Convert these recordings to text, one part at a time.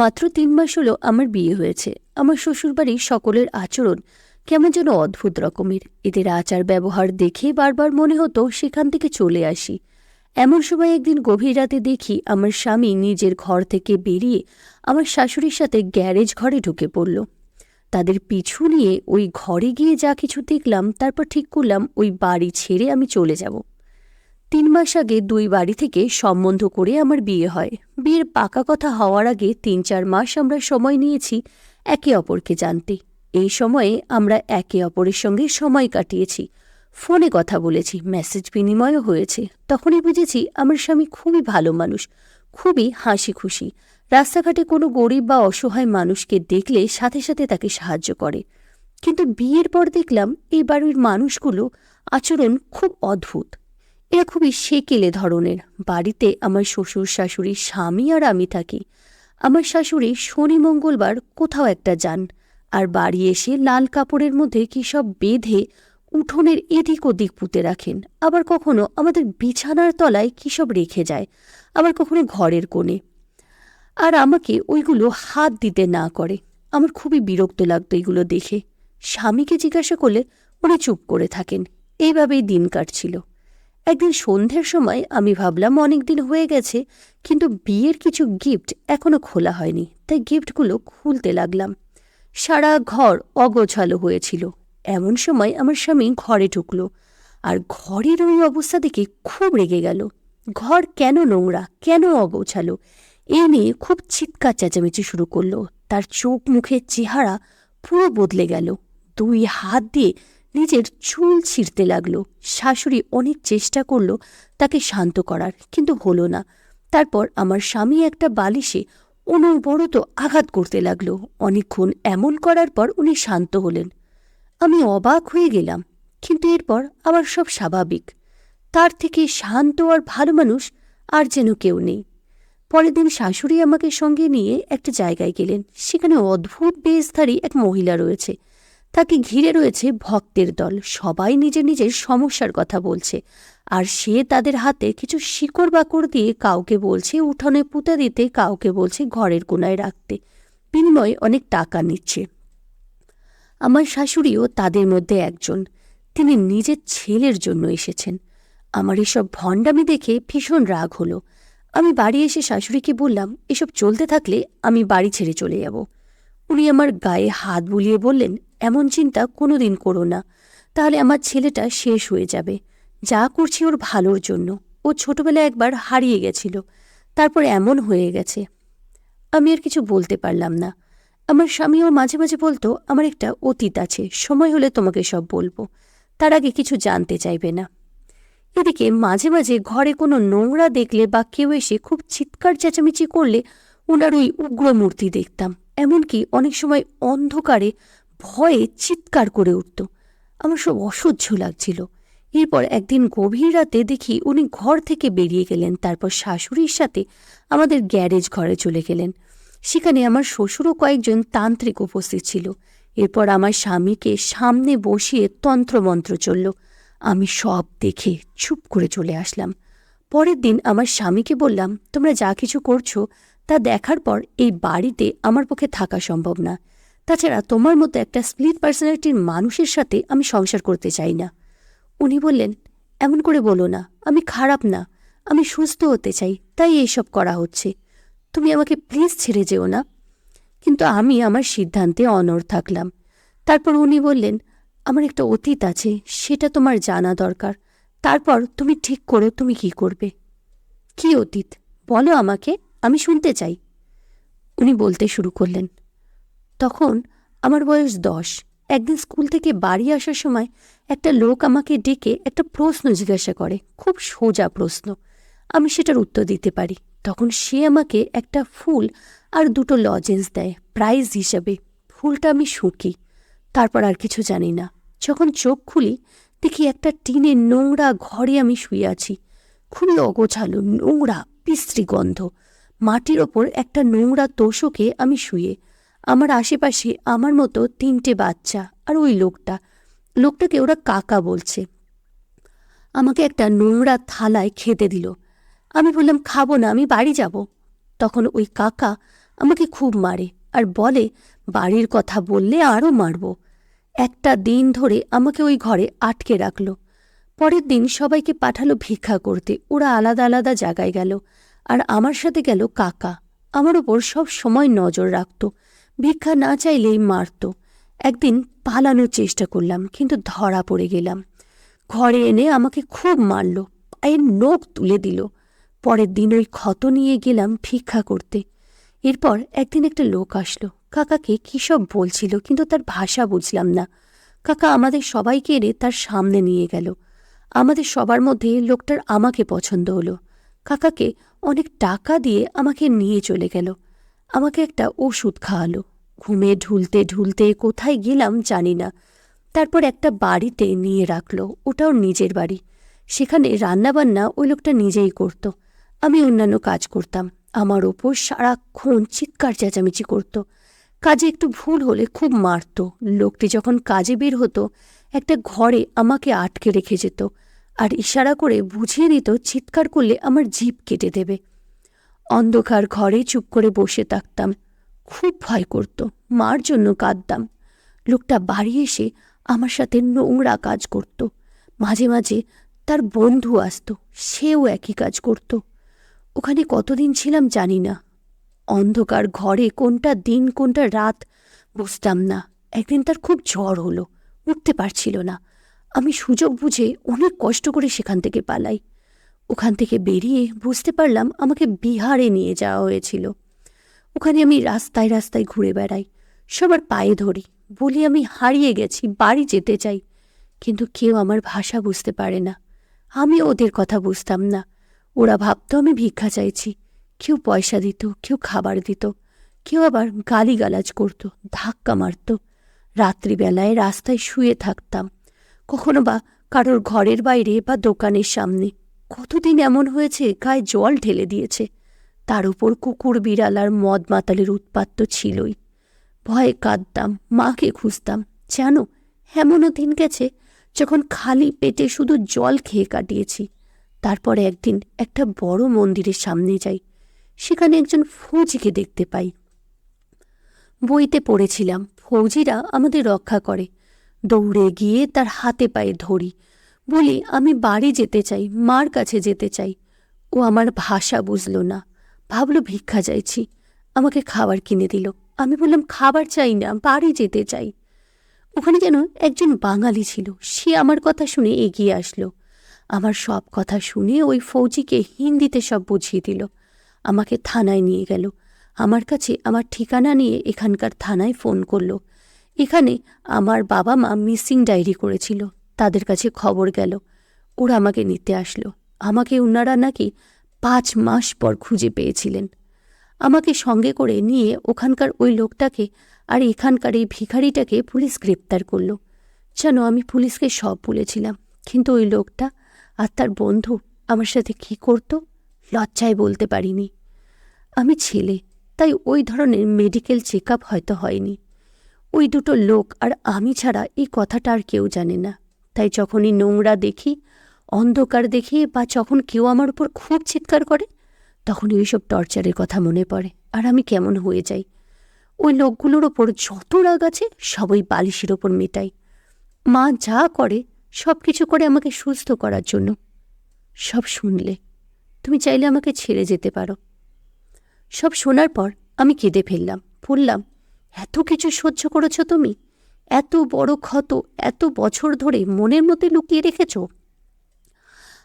মাত্র তিন মাস হলো আমার বিয়ে হয়েছে। আমার শ্বশুরবাড়ির সকলের আচরণ কেমন যেন অদ্ভুত রকমের। এদের আচার ব্যবহার দেখে বারবার মনে হতো সেখান থেকে চলে আসি। এমন সময় একদিন গভীর রাতে দেখি আমার স্বামী নিজের ঘর থেকে বেরিয়ে আমার শাশুড়ির সাথে গ্যারেজ ঘরে ঢুকে পড়ল। তাদের পিছু নিয়ে ওই ঘরে গিয়ে যা কিছু দেখলাম, তারপর ঠিক করলাম ওই বাড়ি ছেড়ে আমি চলে যাব। তিন মাস আগে দুই বাড়ি থেকে সম্বন্ধ করে আমার বিয়ে হয়। বিয়ের পাকা কথা হওয়ার আগে তিন চার মাস আমরা সময় নিয়েছি একে অপরকে জানতে। এই সময়ে আমরা একে অপরের সঙ্গে সময় কাটিয়েছি। ফোনে কথা বলেছি, মেসেজ বিনিময়ও হয়েছে। তখনই বুঝেছি আমার স্বামী খুবই ভালো মানুষ, খুবই হাসি খুশি রাস্তাঘাটে কোনো গরিব বা অসহায় মানুষকে দেখলে সাথে সাথে তাকে সাহায্য করে। কিন্তু বিয়ের পর দেখলাম এই বাড়ির মানুষগুলো আচরণ খুব অদ্ভুত। এরা খুবই সেকেলে ধরনের। বাড়িতে আমার শ্বশুর, শাশুড়ি, স্বামী আর আমি থাকি। আমার শাশুড়ি শনি, মঙ্গলবার কোথাও একটা যান। আর বাড়ি এসে লাল কাপড়ের মধ্যে কী সব বেঁধে উঠোনের এদিক ওদিক পুঁতে রাখেন। আবার কখনো আমাদের বিছানার তলায় কী সব রেখে যায়। আবার কখনো ঘরের কোণে। আর আমাকে ওইগুলো হাত দিতে না করে। আমার খুবই বিরক্ত লাগতো এগুলো দেখে। স্বামীকে জিজ্ঞাসা করলে উনি চুপ করে থাকেন। এইভাবেই দিন কাটছিল। একদিন সন্ধ্যের সময় আমি ভাবলাম অনেক দিন হয়ে গেছে, কিন্তু বিয়ের কিছু গিফট এখনও খোলা হয়নি, তাই গিফটগুলো খুলতে লাগলাম। সারা ঘর অগোছালো হয়েছিল। এমন সময় আমার স্বামী ঘরে ঢুকলো, আর ঘরের ওই অবস্থা দেখে খুব রেগে গেল। ঘর কেন নোংরা, কেন অগোছালো, এ নিয়ে খুব চিৎকার চেঁচামেচি শুরু করল। তার চোখ মুখের চেহারা পুরো বদলে গেল। দুই হাত দিয়ে নিজের চুল ছিঁড়তে লাগল। শাশুড়ি অনেক চেষ্টা করল তাকে শান্ত করার, কিন্তু হলো না। তারপর আমার স্বামী একটা বালিশে অনবরত আঘাত করতে লাগল। অনেকক্ষণ এমন করার পর উনি শান্ত হলেন। আমি অবাক হয়ে গেলাম, কিন্তু এরপর আবার সব স্বাভাবিক। তার থেকে শান্ত আর ভালো মানুষ আর যেন কেউ নেই। পরের দিন শাশুড়ি আমাকে সঙ্গে নিয়ে একটা জায়গায় গেলেন। সেখানে অদ্ভুত বেশধারী এক মহিলা রয়েছে। তাকে ঘিরে রয়েছে ভক্তের দল। সবাই নিজের নিজের সমস্যার কথা বলছে। আর সে তাদের হাতে কিছু শিকড় বাকড় দিয়ে কাউকে বলছে, উঠোনে পুঁতে দিতে, কাউকে বলছে ঘরের কোনায় রাখতে। বিনিময়ে অনেক টাকা নিচ্ছে। আমার শাশুড়িও তাদের মধ্যে একজন। তিনি নিজের ছেলের জন্য এসেছেন। আমার এসব ভণ্ডামি দেখে ভীষণ রাগ হলো। আমি বাড়ি এসে শাশুড়িকে বললাম, এসব চলতে থাকলে আমি বাড়ি ছেড়ে চলে যাব। উনি আমার গায়ে হাত বুলিয়ে বললেন এমন চিন্তা কোনো দিন করো না। তাহলে আমার ছেলেটা শেষ হয়ে যাবে। যা করছি ওর ভালোর জন্য। ও ছোটবেলায় একবার হারিয়ে গেছিল। তারপর এমন হয়ে গেছে। আমি আর কিছু বলতে পারলাম না। আমার স্বামীও মাঝে মাঝে বলতো, আমার একটা অতীত আছে, সময় হলে তোমাকে সব বলব। তার আগে কিছু জানতে চাইবে না। এদিকে মাঝে মাঝে ঘরে কোনো নোংরা দেখলে বা কেউ এসে খুব চিৎকার চেঁচামেচি করলে ওনার ওই উগ্র মূর্তি দেখতাম। এমনকি অনেক সময় অন্ধকারে ভয়ে চিৎকার করে উঠত। আমার সব অসহ্য লাগছিল। এরপর একদিন গভীর রাতে দেখি উনি ঘর থেকে বেরিয়ে গেলেন, তারপর শাশুড়ির সাথে আমাদের গ্যারেজ ঘরে চলে গেলেন। সেখানে আমার শ্বশুরও কয়েকজন তান্ত্রিক উপস্থিত ছিল। এরপর আমার স্বামীকে সামনে বসিয়ে তন্ত্রমন্ত্র চলল। আমি সব দেখে চুপ করে চলে আসলাম। পরের দিন আমার স্বামীকে বললাম, তোমরা যা কিছু করছ তা দেখার পর এই বাড়িতে আমার পক্ষে থাকা সম্ভব না। তাছাড়া তোমার মতো একটা স্প্লিট পার্সোনালিটির মানুষের সাথে আমি সংসার করতে চাই না। উনি বললেন, এমন করে বলো না, আমি খারাপ না, আমি সুস্থ হতে চাই, তাই এইসব করা হচ্ছে। তুমি আমাকে প্লিজ ছেড়ে যেও না। কিন্তু আমি আমার সিদ্ধান্তে অনড় থাকলাম। তারপর উনি বললেন, আমার একটা অতীত আছে, সেটা তোমার জানা দরকার। তারপর তুমি ঠিক করো, তুমি কি করবে? কি অতীত? বলো আমাকে, আমি শুনতে চাই। উনি বলতে শুরু করলেন তখন আমার বয়স দশ। একদিন স্কুল থেকে বাড়ি আসার সময় একটা লোক আমাকে ডেকে একটা প্রশ্ন জিজ্ঞাসা করে, খুব সোজা প্রশ্ন। আমি সেটার উত্তর দিতে পারি। তখন সে আমাকে একটা ফুল আর দুটো লজেন্স দেয়, প্রাইজ হিসাবে। ফুলটা আমি শুঁকি, তারপর আর কিছু জানি না। যখন চোখ খুলি, দেখি একটা টিনের নোংরা ঘরে আমি শুয়ে আছি। খুবই অগোছালো, নোংরা, পিস্ত্রি গন্ধ। মাটির ওপর একটা নোংরা তোষকে আমি শুয়ে আমার আশেপাশে আমার মতো তিনটে বাচ্চা আর ওই লোকটা। লোকটাকে ওরা কাকা বলছে। আমাকে একটা নোংরা থালায় খেতে দিল। আমি বললাম, খাব না, আমি বাড়ি যাব। তখন ওই কাকা আমাকে খুব মারে আর বলে, বাড়ির কথা বললে আরও মারব। একটা দিন ধরে আমাকে ওই ঘরে আটকে রাখল। পরের দিন সবাইকে পাঠালো ভিক্ষা করতে। ওরা আলাদা আলাদা জায়গায় গেল। আর আমার সাথে গেল কাকা। আমার ওপর সব সময় নজর রাখত। ভিক্ষা না চাইলেই মারত। একদিন পালানোর চেষ্টা করলাম, কিন্তু ধরা পড়ে গেলাম। ঘরে এনে আমাকে খুব মারল, পায়ের নখ তুলে দিল। পরের দিন ওই ক্ষত নিয়ে গেলাম ভিক্ষা করতে। এরপর একদিন একটা লোক আসলো। কাকাকে কী সব বলছিল, কিন্তু তার ভাষা বুঝলাম না। কাকা আমাদের সবাইকে এনে তার সামনে নিয়ে গেল। আমাদের সবার মধ্যে লোকটার আমাকে পছন্দ হলো। কাকাকে অনেক টাকা দিয়ে আমাকে নিয়ে চলে গেল। আমাকে একটা ওষুধ খাওয়ালো। ঘুমে ঢুলতে ঢুলতে কোথায় গেলাম জানি না। তারপর একটা বাড়িতে নিয়ে রাখল, ওটাও নিজের বাড়ি। সেখানে রান্নাবান্না ওই লোকটা নিজেই করত। আমি অন্যান্য কাজ করতাম। আমার ওপর সারাক্ষণ চিৎকার চেঁচামেচি করত। কাজে একটু ভুল হলে খুব মারত। লোকটি যখন কাজে বের হতো, একটা ঘরে আমাকে আটকে রেখে যেত। আর ইশারা করে বুঝিয়ে দিত, চিৎকার করলে আমার জিভ কেটে দেবে। অন্ধকার ঘরে চুপ করে বসে থাকতাম। খুব ভয় করত, মার জন্য কাঁদতাম। লোকটা বাড়ি এসে আমার সাথে নোংরা কাজ করত। মাঝে মাঝে তার বন্ধু আসতো, সেও একই কাজ করত। ওখানে কতদিন ছিলাম জানি না। অন্ধকার ঘরে কোনটা দিন, কোনটা রাত বুঝতাম না। একদিন তার খুব জ্বর হলো, উঠতে পারছিল না। আমি সুযোগ বুঝে অনেক কষ্ট করে সেখান থেকে পালাই। ওখান থেকে বেরিয়ে বুঝতে পারলাম আমাকে বিহারে নিয়ে যাওয়া হয়েছিল। ওখানে আমি রাস্তায় রাস্তায় ঘুরে বেড়াই, সবার পায়ে ধরি, বলি আমি হারিয়ে গেছি, বাড়ি যেতে চাই। কিন্তু কেউ আমার ভাষা বুঝতে পারে না। আমি ওদের কথা বুঝতাম না। ওরা ভাবতো আমি ভিক্ষা চাইছি। কেউ পয়সা দিত, কেউ খাবার দিত, কেউ আবার গালিগালাজ করত, ধাক্কা মারত। রাত্রিবেলায় রাস্তায় শুয়ে থাকতাম, কখনো বা কারোর ঘরের বাইরে বা দোকানের সামনে। কতদিন এমন হয়েছে, গায়ে জল ঢেলে দিয়েছে। তার উপর কুকুর বিড়াল আর মদ মাতালের উৎপাত তো ছিলই। ভয়ে কাঁদতাম, মাকে খুঁজতাম। জানো এমনও দিন গেছে যখন খালি পেটে শুধু জল খেয়ে কাটিয়েছি। তারপরে একদিন একটা বড় মন্দিরের সামনে যাই। সেখানে একজন ফৌজিকে দেখতে পাই। বইতে পড়েছিলাম, ফৌজিরা আমাদের রক্ষা করে। দৌড়ে গিয়ে তার হাতে পায়ে ধরি। বলি, আমি বাড়ি যেতে চাই, মার কাছে যেতে চাই। ও আমার ভাষা বুঝল না। ভাবলো, ভিক্ষা চাইছি। আমাকে খাবার কিনে দিল। আমি বললাম, খাবার চাই না, বাড়ি যেতে চাই। ওখানে যেন একজন বাঙালি ছিল। সে আমার কথা শুনে এগিয়ে আসলো। আমার সব কথা শুনে ওই ফৌজিকে হিন্দিতে সব বুঝিয়ে দিল। আমাকে থানায় নিয়ে গেল। আমার কাছে আমার ঠিকানা নিয়ে এখানকার থানায় ফোন করল। এখানে আমার বাবা মা মিসিং ডায়েরি করেছিল। তাদের কাছে খবর গেল। ওরা আমাকে নিতে আসলো। আমাকে উনারা নাকি পাঁচ মাস পর খুঁজে পেয়েছিলেন। আমাকে সঙ্গে করে নিয়ে ওখানকার ওই লোকটাকে আর এখানকার এই ভিখারিটাকে পুলিশ গ্রেপ্তার করল। জানো আমি পুলিশকে সব বলেছিলাম, কিন্তু ওই লোকটা আর তার বন্ধু আমার সাথে কী করতো লজ্জায় বলতে পারিনি। আমি ছেলে, তাই ওই ধরনের মেডিকেল চেক হয়তো হয়নি। ওই দুটো লোক আর আমি ছাড়া এই কথাটা আর কেউ জানে না। তাই যখনই নোংরা দেখি, অন্ধকার দেখি বা যখন কেউ আমার উপর খুব চিৎকার করে, তখনই ওইসব টর্চারের কথা মনে পড়ে। আর আমি কেমন হয়ে যাই? ওই লোকগুলোর ওপর যত রাগ আছে সবই বালিশের ওপর মেটাই। মা যা করে সব কিছু করে আমাকে সুস্থ করার জন্য। সব শুনলে, তুমি চাইলে আমাকে ছেড়ে যেতে পারো। সব শোনার পর আমি কেঁদে ফেললাম, বললাম, এত কিছু সহ্য করেছ তুমি? এত বড় ক্ষত এত বছর ধরে মনের মধ্যে লুকিয়ে রেখেছ?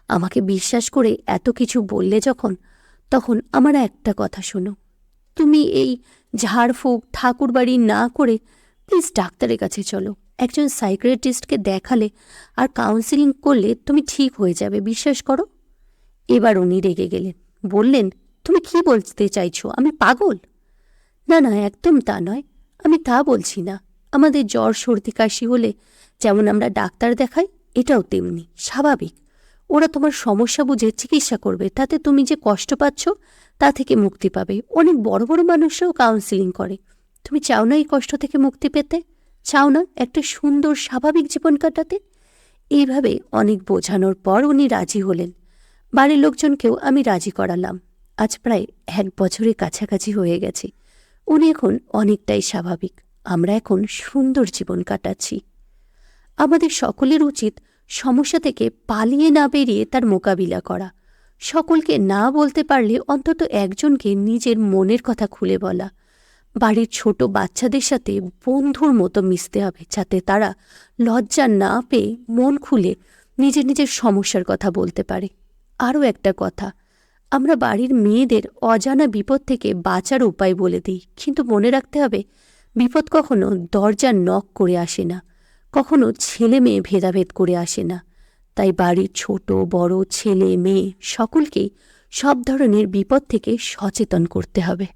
আমাকে বিশ্বাস করে এত কিছু বললে যখন, তখন আমার একটা কথা শোনো। তুমি এই ঝাড়ফুঁক ঠাকুরবাড়ি না করে প্লিজ ডাক্তারের কাছে চলো। একজন সাইক্রেটিস্টকে দেখালে আর কাউন্সিলিং করলে তুমি ঠিক হয়ে যাবে, বিশ্বাস করো? এবার উনি রেগে গেলেন। বললেন, তুমি কি বলতে চাইছো? আমি পাগল? না না, একদম তা নয়। আমি তা বলছি না। আমাদের জ্বর, সর্দি, কাশি হলে যেমন আমরা ডাক্তার দেখাই, এটাও তেমনি স্বাভাবিক। ওরা তোমার সমস্যা বুঝে চিকিৎসা করবে, তাতে তুমি যে কষ্ট পাচ্ছ তা থেকে মুক্তি পাবে। অনেক বড় বড় মানুষরাও কাউন্সিলিং করে। তুমি চাও না এই কষ্ট থেকে মুক্তি পেতে? চাও না একটা সুন্দর স্বাভাবিক জীবন কাটাতে? এইভাবে অনেক বোঝানোর পর উনি রাজি হলেন। বাড়ির লোকজনকেও আমি রাজি করালাম। আজ প্রায় এক বছরের কাছাকাছি হয়ে গেছে। উনি এখন অনেকটাই স্বাভাবিক। আমরা এখন সুন্দর জীবন কাটাচ্ছি। আমাদের সকলের উচিত সমস্যা থেকে পালিয়ে না বেরিয়ে তার মোকাবিলা করা। সকলকে না বলতে পারলে অন্তত একজনকে নিজের মনের কথা খুলে বলা। বাড়ির ছোট বাচ্চাদের সাথে বন্ধুর মতো মিশতে হবে যাতে তারা লজ্জা না পেয়ে মন খুলে নিজের নিজের সমস্যার কথা বলতে পারে। আরও একটা কথা, আমরা বাড়ির মেয়েদের অজানা বিপদ থেকে বাঁচার উপায় বলে দিই, কিন্তু মনে রাখতে হবে বিপদ কখনো দরজা নক করে আসে না, কখনো ছেলে মেয়ে ভেদাভেদ করে আসে না। তাই বাড়ির ছোট, বড়, ছেলে, মেয়ে সকলকেই সব ধরনের বিপদ থেকে সচেতন করতে হবে।